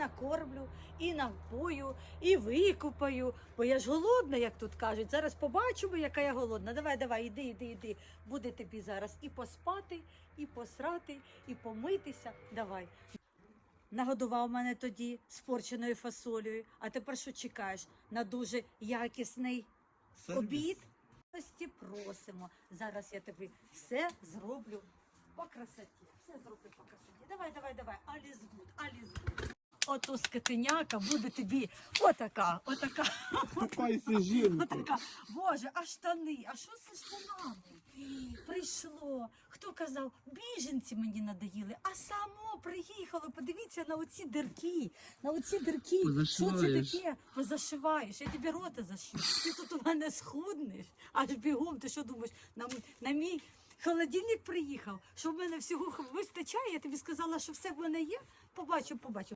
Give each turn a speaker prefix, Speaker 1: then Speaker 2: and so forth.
Speaker 1: накормлю, і напою, і викупаю. Бо я ж голодна, як тут кажуть. Зараз побачимо, яка я голодна. Давай, давай, іди, іди, іди. Буде тобі зараз і поспати, і посрати, і помитися. Давай. Нагодував мене тоді спорченою фасолею. А тепер що чекаєш? На дуже якісний обід. Гості просимо. Зараз я тобі все зроблю по красоті. Все зроблю по красоті. Давай, давай, давай. Алізгуд, алізгуд. Ото скотиняка буде тобі отака, отака,
Speaker 2: Копайся, жінку.
Speaker 1: отака. Боже, а штани, а що це штанами? Прийшло. Хто казав, біженці мені надоїли, а само приїхало. Подивіться на оці дирки, на оці дирки. Що це таке? Позашиваєш, я тобі рота зашив. Ти тут у мене схуднеш, аж бігом. Ти що думаєш? На, на мій холодильник приїхав, що в мене всього вистачає. Я тобі сказала, що все в мене є. Побачу, побачу.